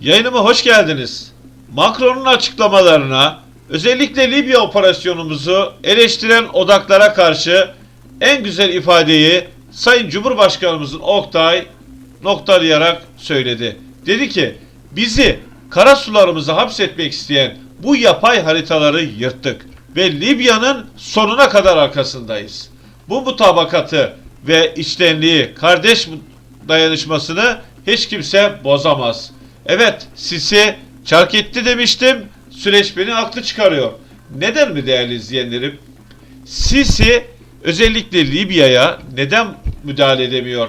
Yayınıma hoş geldiniz. Macron'un açıklamalarına, özellikle Libya operasyonumuzu eleştiren odaklara karşı en güzel ifadeyi Sayın Cumhurbaşkanımızın Oktay noktalayarak söyledi. Dedi ki, bizi kara sularımıza hapsetmek isteyen bu yapay haritaları yırttık ve Libya'nın sonuna kadar arkasındayız. Bu mutabakatı ve içtenliği, kardeş dayanışmasını hiç kimse bozamaz. Evet, Sisi çark etti demiştim. Süreç beni haklı çıkarıyor. Neden mi değerli izleyenlerim? Sisi özellikle Libya'ya neden müdahale edemiyor?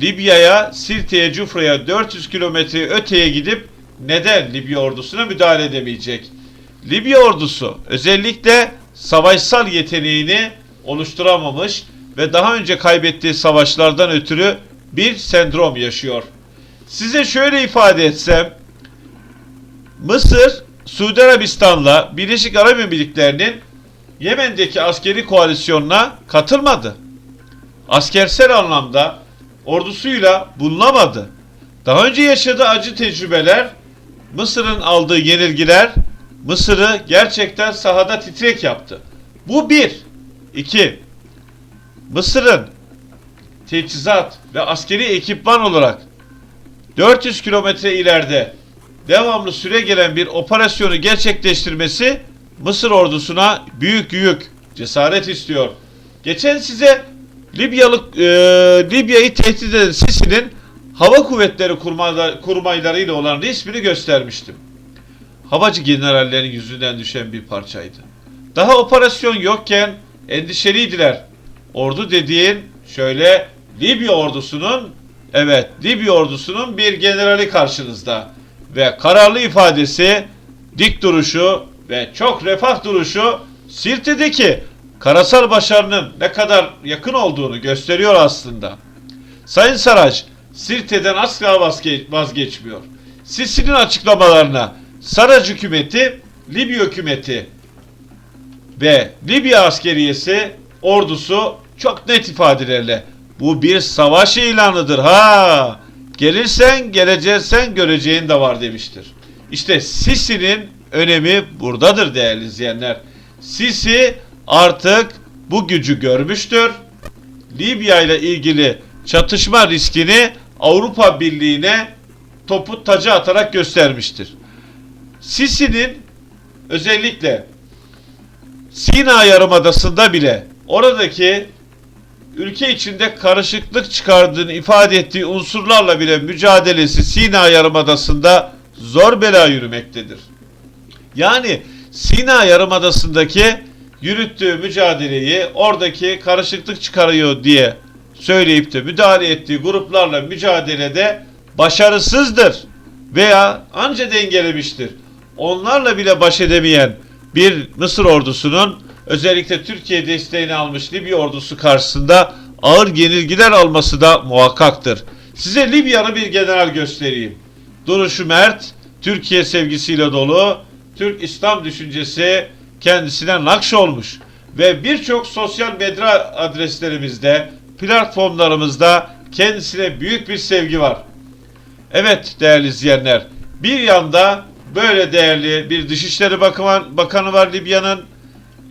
Libya'ya, Sirte'ye, Cufra'ya 400 kilometre öteye gidip neden Libya ordusuna müdahale edemeyecek? Libya ordusu özellikle savaşsal yeteneğini oluşturamamış ve daha önce kaybettiği savaşlardan ötürü bir sendrom yaşıyor. Size şöyle ifade etsem, Mısır, Suudi Arabistan'la Birleşik Arap Emirlikleri'nin Yemen'deki askeri koalisyonuna katılmadı. Askersel anlamda ordusuyla bulunamadı. Daha önce yaşadığı acı tecrübeler, Mısır'ın aldığı yenilgiler Mısır'ı gerçekten sahada titrek yaptı. Bu bir. İki. Mısır'ın teçhizat ve askeri ekipman olarak 400 kilometre ileride devamlı süre gelen bir operasyonu gerçekleştirmesi Mısır ordusuna büyük yük, cesaret istiyor. Geçen size Libyalık e, Libya'yı tehdit eden Sisi'nin hava kuvvetleri kurmayla- kurmaylarıyla olan resmini göstermiştim. Havacı generallerin yüzünden düşen bir parçaydı. Daha operasyon yokken endişeliydiler. Ordu dediğin şöyle Libya ordusunun evet Libya ordusunun bir generali karşınızda ve kararlı ifadesi, dik duruşu ve çok refah duruşu Sirte'deki karasal başarının ne kadar yakın olduğunu gösteriyor aslında. Sayın Saraç, Sirte'den asla vazge- vazgeçmiyor. Sisi'nin açıklamalarına Saraç hükümeti, Libya hükümeti ve Libya askeriyesi, ordusu çok net ifadelerle bu bir savaş ilanıdır ha. Gelirsen geleceksen göreceğin de var demiştir. İşte Sisi'nin önemi buradadır değerli izleyenler. Sisi artık bu gücü görmüştür. Libya ile ilgili çatışma riskini Avrupa Birliği'ne topu tacı atarak göstermiştir. Sisi'nin özellikle Sina Yarımadası'nda bile oradaki ülke içinde karışıklık çıkardığını ifade ettiği unsurlarla bile mücadelesi Sina Yarımadası'nda zor bela yürümektedir. Yani Sina Yarımadası'ndaki yürüttüğü mücadeleyi oradaki karışıklık çıkarıyor diye söyleyip de müdahale ettiği gruplarla mücadelede başarısızdır veya anca dengelemiştir. Onlarla bile baş edemeyen bir Mısır ordusunun özellikle Türkiye desteğini almış Libya ordusu karşısında ağır yenilgiler alması da muhakkaktır. Size Libyalı bir general göstereyim. Duruşu mert, Türkiye sevgisiyle dolu, Türk İslam düşüncesi kendisine nakş olmuş ve birçok sosyal medya adreslerimizde, platformlarımızda kendisine büyük bir sevgi var. Evet değerli izleyenler, bir yanda böyle değerli bir Dışişleri Bakanı, var Libya'nın,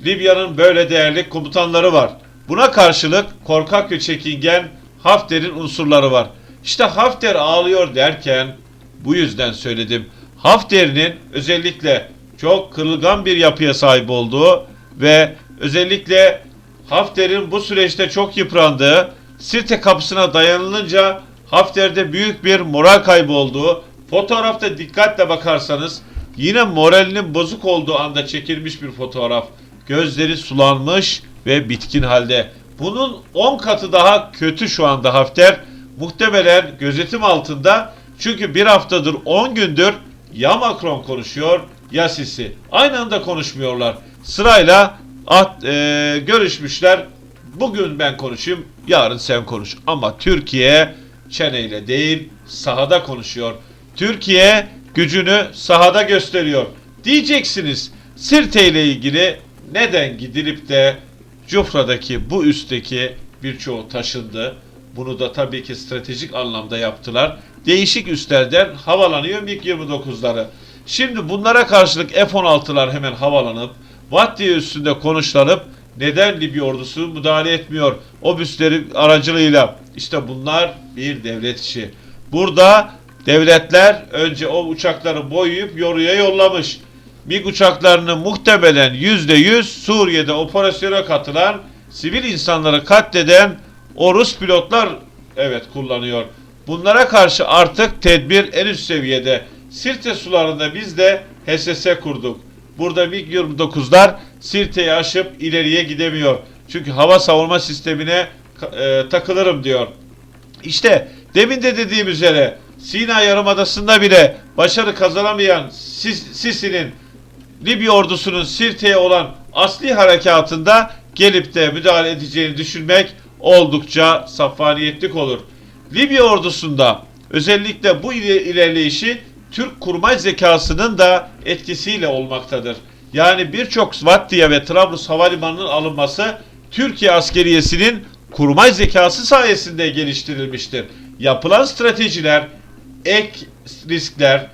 Libya'nın böyle değerli komutanları var. Buna karşılık korkak ve çekingen Hafter'in unsurları var. İşte Hafter ağlıyor derken bu yüzden söyledim. Hafter'in özellikle çok kırılgan bir yapıya sahip olduğu ve özellikle Hafter'in bu süreçte çok yıprandığı, Sirte kapısına dayanılınca Hafter'de büyük bir moral kaybı olduğu, fotoğrafta dikkatle bakarsanız yine moralinin bozuk olduğu anda çekilmiş bir fotoğraf. Gözleri sulanmış ve bitkin halde. Bunun 10 katı daha kötü şu anda Hafter. Muhtemelen gözetim altında çünkü bir haftadır 10 gündür ya Macron konuşuyor ya Sisi. Aynı anda konuşmuyorlar. Sırayla at, e, görüşmüşler. Bugün ben konuşayım, yarın sen konuş. Ama Türkiye çeneyle değil, sahada konuşuyor. Türkiye gücünü sahada gösteriyor. Diyeceksiniz Sirte ile ilgili neden gidilip de Cufra'daki bu üstteki birçoğu taşındı. Bunu da tabii ki stratejik anlamda yaptılar. değişik üslerden havalanıyor MiG-29'ları. Şimdi bunlara karşılık F-16'lar hemen havalanıp diye üstünde konuşlanıp neden Libya ordusu müdahale etmiyor obüsleri aracılığıyla? İşte bunlar bir devlet işi. Burada devletler önce o uçakları boyayıp yoruya yollamış. MiG uçaklarını muhtemelen %100 Suriye'de operasyona katılan sivil insanları katleden o Rus pilotlar evet kullanıyor. Bunlara karşı artık tedbir en üst seviyede. Sirte sularında biz de HSS kurduk. Burada MiG-29'lar Sirte'yi aşıp ileriye gidemiyor. Çünkü hava savunma sistemine e, takılırım diyor. İşte demin de dediğim üzere Sina Yarımadası'nda bile başarı kazanamayan Sis- Sisi'nin Libya ordusunun Sirte'ye olan asli harekatında gelip de müdahale edeceğini düşünmek oldukça saffaniyetlik olur. Libya ordusunda özellikle bu ile- ilerleyişi Türk kurmay zekasının da etkisiyle olmaktadır. Yani birçok Svattiya ve Trablus havalimanının alınması Türkiye askeriyesinin kurmay zekası sayesinde geliştirilmiştir. Yapılan stratejiler, ek riskler,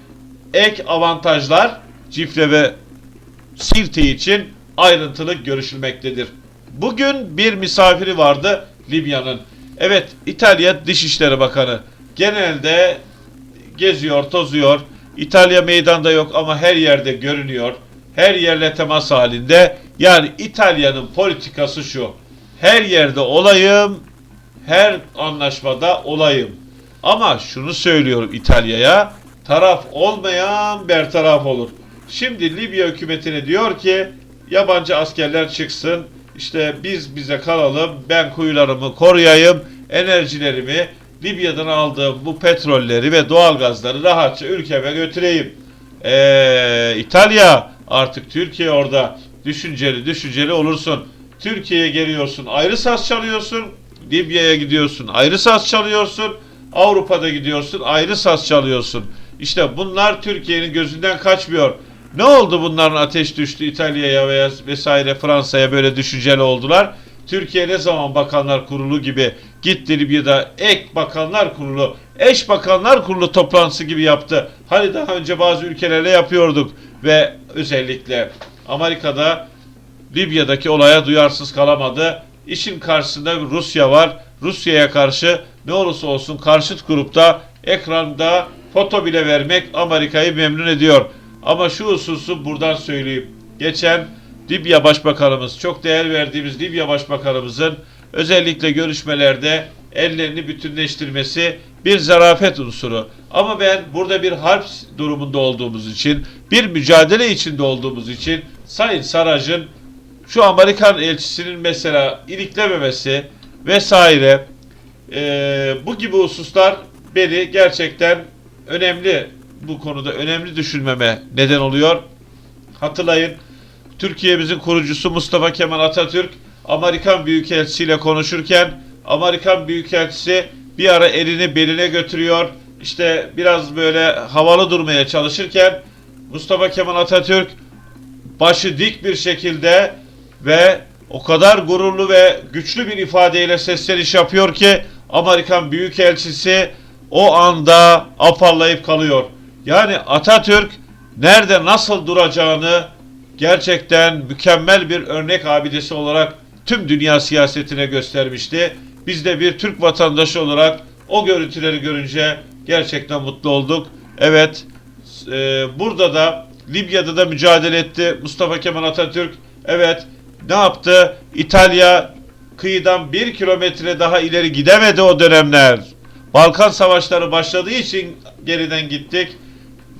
ek avantajlar Cifre ve Sirte için ayrıntılı görüşülmektedir. Bugün bir misafiri vardı Libya'nın. Evet İtalya Dışişleri Bakanı. Genelde geziyor, tozuyor. İtalya meydanda yok ama her yerde görünüyor. Her yerle temas halinde. Yani İtalya'nın politikası şu. Her yerde olayım, her anlaşmada olayım. Ama şunu söylüyorum İtalya'ya, taraf olmayan bertaraf olur. Şimdi Libya hükümetine diyor ki yabancı askerler çıksın, işte biz bize kalalım, ben kuyularımı koruyayım, enerjilerimi Libya'dan aldığım bu petrolleri ve doğalgazları rahatça ülkeme götüreyim. Ee, İtalya artık Türkiye orada düşünceli düşünceli olursun. Türkiye'ye geliyorsun ayrı saz çalıyorsun. Libya'ya gidiyorsun ayrı saz çalıyorsun. Avrupa'da gidiyorsun ayrı saz çalıyorsun. İşte bunlar Türkiye'nin gözünden kaçmıyor. Ne oldu bunların ateş düştü İtalya'ya veya vesaire Fransa'ya böyle düşünceli oldular. Türkiye ne zaman bakanlar kurulu gibi gitti Libya'da ek bakanlar kurulu, eş bakanlar kurulu toplantısı gibi yaptı. Hani daha önce bazı ülkelerle yapıyorduk ve özellikle Amerika'da Libya'daki olaya duyarsız kalamadı. İşin karşısında Rusya var. Rusya'ya karşı ne olursa olsun karşıt grupta ekranda foto bile vermek Amerika'yı memnun ediyor. Ama şu hususu buradan söyleyeyim. Geçen Libya Başbakanımız, çok değer verdiğimiz Libya Başbakanımızın özellikle görüşmelerde ellerini bütünleştirmesi bir zarafet unsuru. Ama ben burada bir harp durumunda olduğumuz için, bir mücadele içinde olduğumuz için Sayın Saraj'ın şu Amerikan elçisinin mesela iliklememesi vesaire eee, bu gibi hususlar beni gerçekten önemli bu konuda önemli düşünmeme neden oluyor. Hatırlayın Türkiye'mizin kurucusu Mustafa Kemal Atatürk Amerikan Büyükelçisi ile konuşurken Amerikan Büyükelçisi bir ara elini beline götürüyor. İşte biraz böyle havalı durmaya çalışırken Mustafa Kemal Atatürk başı dik bir şekilde ve o kadar gururlu ve güçlü bir ifadeyle sesleniş yapıyor ki Amerikan Büyükelçisi o anda afallayıp kalıyor. Yani Atatürk nerede nasıl duracağını gerçekten mükemmel bir örnek abidesi olarak tüm dünya siyasetine göstermişti. Biz de bir Türk vatandaşı olarak o görüntüleri görünce gerçekten mutlu olduk. Evet, e, burada da Libya'da da mücadele etti Mustafa Kemal Atatürk. Evet, ne yaptı? İtalya kıyıdan bir kilometre daha ileri gidemedi o dönemler. Balkan savaşları başladığı için geriden gittik.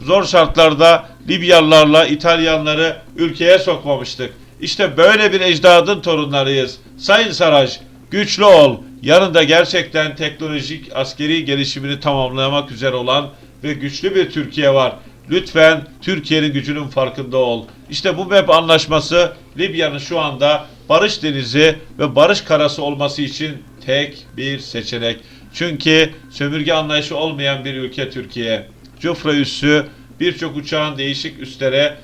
Zor şartlarda Libyalılarla İtalyanları ülkeye sokmamıştık. İşte böyle bir ecdadın torunlarıyız. Sayın Saraj, güçlü ol. Yanında gerçekten teknolojik askeri gelişimini tamamlamak üzere olan ve güçlü bir Türkiye var. Lütfen Türkiye'nin gücünün farkında ol. İşte bu MEP anlaşması Libya'nın şu anda barış denizi ve barış karası olması için tek bir seçenek. Çünkü sömürge anlayışı olmayan bir ülke Türkiye. Cufra üssü birçok uçağın değişik üstlere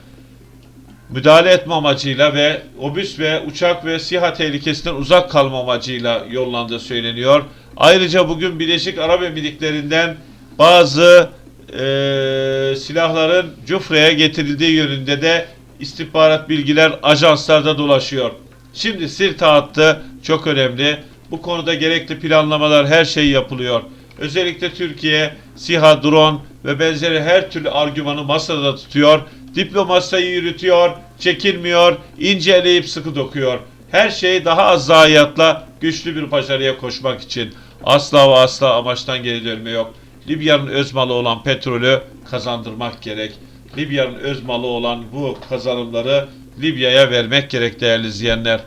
müdahale etme amacıyla ve obüs ve uçak ve SİHA tehlikesinden uzak kalma amacıyla yollandığı söyleniyor. Ayrıca bugün Birleşik Arap Emirlikleri'nden bazı eee, silahların Cufra'ya getirildiği yönünde de istihbarat bilgiler ajanslarda dolaşıyor. Şimdi Sirta hattı çok önemli. Bu konuda gerekli planlamalar her şey yapılıyor. Özellikle Türkiye SİHA, drone ve benzeri her türlü argümanı masada tutuyor. Diplomasayı yürütüyor, çekilmiyor, inceleyip sıkı dokuyor. Her şey daha az zayiatla güçlü bir başarıya koşmak için. Asla ve asla amaçtan geri dönme yok. Libya'nın öz malı olan petrolü kazandırmak gerek. Libya'nın öz malı olan bu kazanımları Libya'ya vermek gerek değerli izleyenler.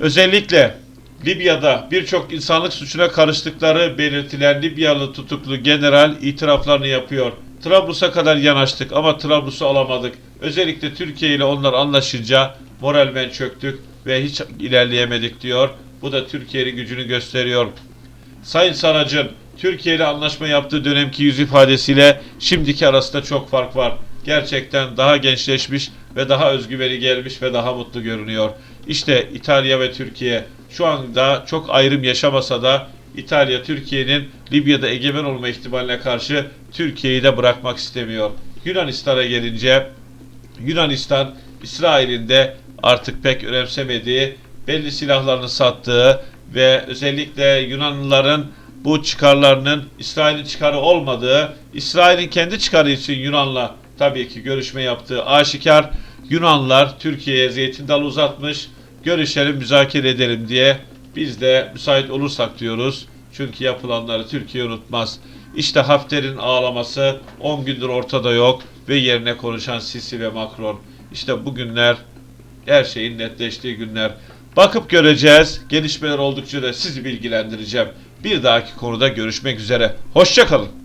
Özellikle Libya'da birçok insanlık suçuna karıştıkları belirtilen Libyalı tutuklu general itiraflarını yapıyor. Trablus'a kadar yanaştık ama Trablus'u alamadık. Özellikle Türkiye ile onlar anlaşınca moralmen çöktük ve hiç ilerleyemedik diyor. Bu da Türkiye'nin gücünü gösteriyor. Sayın Saracın, Türkiye ile anlaşma yaptığı dönemki yüz ifadesiyle şimdiki arasında çok fark var. Gerçekten daha gençleşmiş ve daha özgüveni gelmiş ve daha mutlu görünüyor. İşte İtalya ve Türkiye şu anda çok ayrım yaşamasa da İtalya Türkiye'nin Libya'da egemen olma ihtimaline karşı Türkiye'yi de bırakmak istemiyor. Yunanistan'a gelince Yunanistan İsrail'in de artık pek önemsemediği, belli silahlarını sattığı ve özellikle Yunanlıların bu çıkarlarının İsrail'in çıkarı olmadığı, İsrail'in kendi çıkarı için Yunan'la tabii ki görüşme yaptığı aşikar. Yunanlar Türkiye'ye zeytin dalı uzatmış, görüşelim, müzakere edelim diye biz de müsait olursak diyoruz. Çünkü yapılanları Türkiye unutmaz. İşte Hafter'in ağlaması 10 gündür ortada yok ve yerine konuşan Sisi ve Macron. İşte bu günler her şeyin netleştiği günler. Bakıp göreceğiz. Gelişmeler oldukça da sizi bilgilendireceğim. Bir dahaki konuda görüşmek üzere. Hoşçakalın.